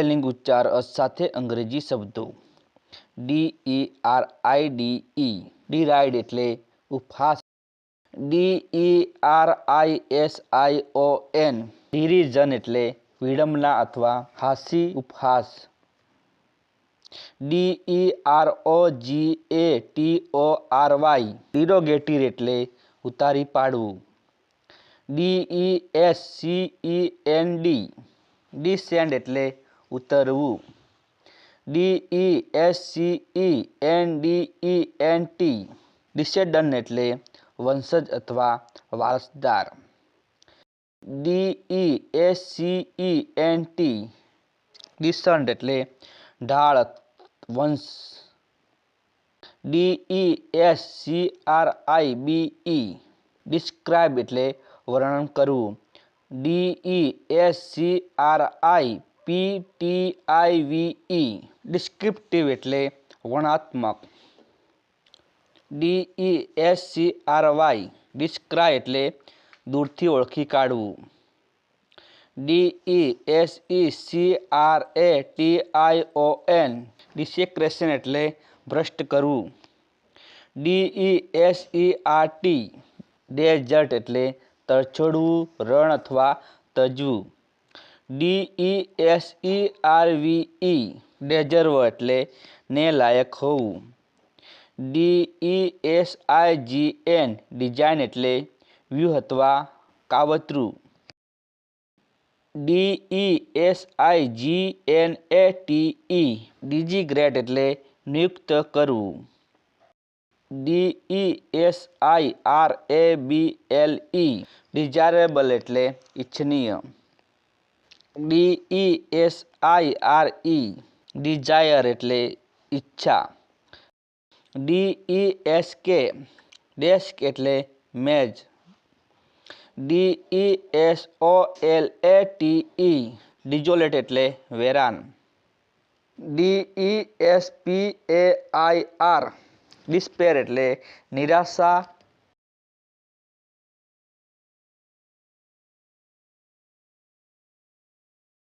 English चार और सातै अंग्रेजी शब्दों D E R I D E डिराइड એટલે ઉપહાસ D E R I S I O N ડિરિઝન એટલે વિડંબના अथवा હાસી ઉપહાસ D E R O G A T O R Y પિરોગેટીર એટલે ઉતારી પાડવું D E S C E N D ડિસેન્ડ એટલે ઉતરવું D E S C E N D E N T ડિસેન્ડ એટલે વંશજ અથવા વારસદાર D E C E N T ડિસન્ડ એટલે ઢાળક વંશ D E S C R I B E describe એટલે વર્ણન કરવું D E S C R I P T I V E descriptive એટલે वर्णાત્મક D E S C R Y ડિસ્ક્રાઇ એટલે દૂરથી ઓળખી કાઢવું D E S E C R A T I O N ડિસેકરેશન એટલે ભ્રષ્ટ કરું D E S E R T desert એટલે તળછડું રણ अथवा તજું D E S E R V E deserve એટલે ને લાયક હોવું D E S I G N design એટલે વ્યૂહત્વા કાવતરું D E S I G N A T E designate એટલે નિયુક્ત કરવું D E S I R A B L E desirable એટલે ઇચ્છનીય D E S I R E desire એટલે ઈચ્છા D E S K desk એટલે મેજ D E S O L A T E desolate એટલે વેરાન D E S P A I R despair એટલે નિરાશા